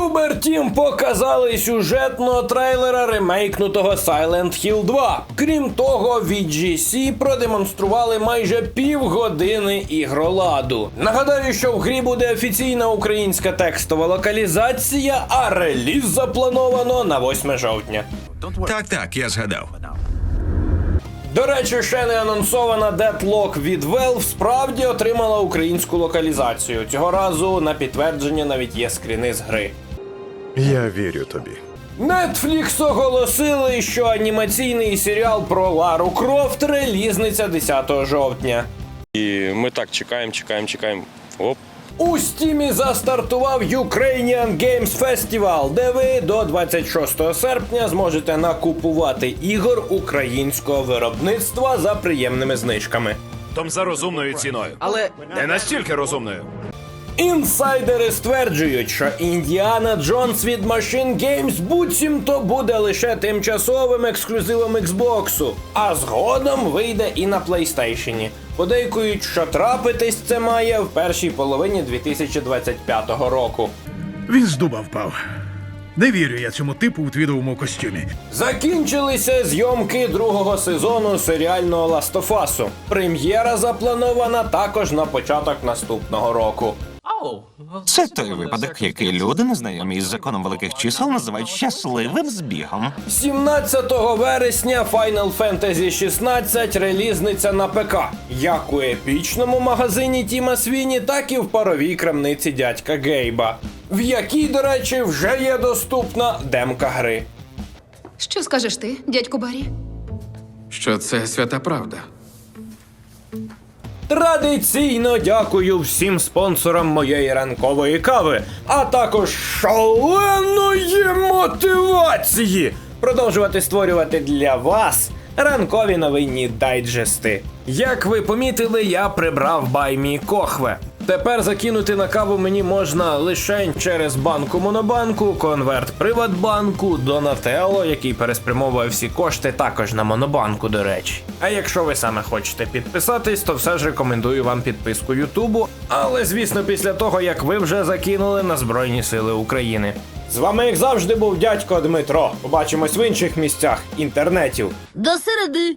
Bloober Team показали сюжетного трейлера ремейкнутого Silent Hill 2. Крім того, VGC продемонстрували майже півгодини ігроладу. Нагадаю, що в грі буде офіційна українська текстова локалізація, а реліз заплановано на 8 жовтня. Так, так, я згадав. До речі, ще не анонсована Deadlock від Valve справді отримала українську локалізацію. Цього разу на підтвердження навіть є скріни з гри. Я вірю тобі. Netflix оголосили, що анімаційний серіал про Лару Крофт релізниться 10 жовтня. І ми так чекаємо, чекаємо, чекаємо. Оп. У стімі застартував Ukrainian Games Festival, де ви до 26 серпня зможете накупувати ігор українського виробництва за приємними знижками. Том за розумною ціною. Але не настільки розумною. Інсайдери стверджують, що Індіана Джонс від Machine Games буцімто буде лише тимчасовим ексклюзивом Xbox, а згодом вийде і на PlayStation. Подейкують, що трапитись це має в першій половині 2025 року. Він з дуба впав. Не вірю я цьому типу у твідовому костюмі. Закінчилися зйомки другого сезону серіального Us. Прем'єра запланована також на початок наступного року. Це той випадок, який люди, незнайомі із законом великих чисел, називають щасливим збігом. 17 вересня Final Fantasy 16 релізниця на ПК, як у епічному магазині Тіма Свіні, так і в паровій крамниці дядька Гейба, в якій, до речі, вже є доступна демка гри. Що скажеш ти, дядьку Барі? що це свята правда. Традиційно дякую всім спонсорам моєї ранкової кави, а також шаленої мотивації продовжувати створювати для вас ранкові новинні дайджести. Як ви помітили, я прибрав баймі Кохве. Тепер закинути на каву мені можна лише через банку Монобанку, конверт Приватбанку, Донателло, який переспрямовує всі кошти також на Монобанку, до речі. А якщо ви саме хочете підписатись, то все ж рекомендую вам підписку Ютубу. Але звісно, після того як ви вже закинули на Збройні Сили України. З вами, як завжди, був дядько Дмитро. Побачимось в інших місцях інтернетів. До середи.